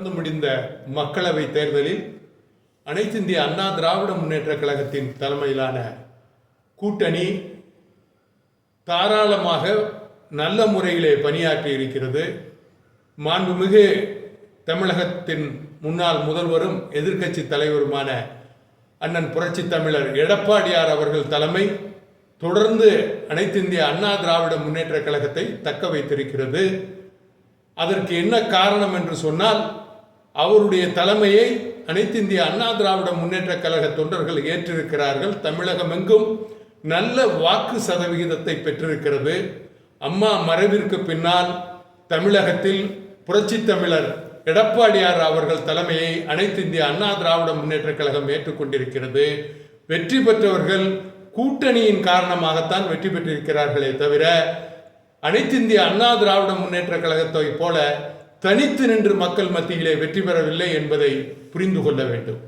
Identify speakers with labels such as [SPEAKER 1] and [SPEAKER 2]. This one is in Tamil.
[SPEAKER 1] நடந்து முடிந்த மக்களவை தேர்தலில் அனைத்து இந்திய அண்ணா திராவிட முன்னேற்ற கழகத்தின் தலைமையிலான கூட்டணி தாராளமாக நல்ல முறையிலே பணியாற்றி இருக்கிறது. மாண்புமிகு தமிழகத்தின் முன்னாள் முதல்வரும் எதிர்க்கட்சி தலைவருமான அண்ணன் புரட்சி தமிழர் எடப்பாடியார் அவர்கள் தலைமை தொடர்ந்து அனைத்து இந்திய அண்ணா திராவிட முன்னேற்ற கழகத்தை தக்க வைத்திருக்கிறது. அதற்கு என்ன காரணம் என்று சொன்னால் அவருடைய தலைமையை அனைத்து இந்திய அண்ணா திராவிட முன்னேற்ற கழக தொண்டர்கள் ஏற்றிருக்கிறார்கள். தமிழகம் எங்கும் நல்ல வாக்கு சதவிகிதத்தை பெற்றிருக்கிறது. அம்மா மறைவிற்கு பின்னால் தமிழகத்தில் புரட்சி தமிழர் எடப்பாடியார் அவர்கள் தலைமையை அனைத்து இந்திய அண்ணா திராவிட முன்னேற்ற கழகம் ஏற்றுக்கொண்டிருக்கிறது. வெற்றி பெற்றவர்கள் கூட்டணியின் காரணமாகத்தான் வெற்றி பெற்றிருக்கிறார்களே தவிர அனைத்து இந்திய அண்ணா திராவிட முன்னேற்ற கழகத்தை போல தனித்து நின்று மக்கள் மத்தியிலே வெற்றி பெறவில்லை என்பதை புரிந்து கொள்ள வேண்டும்.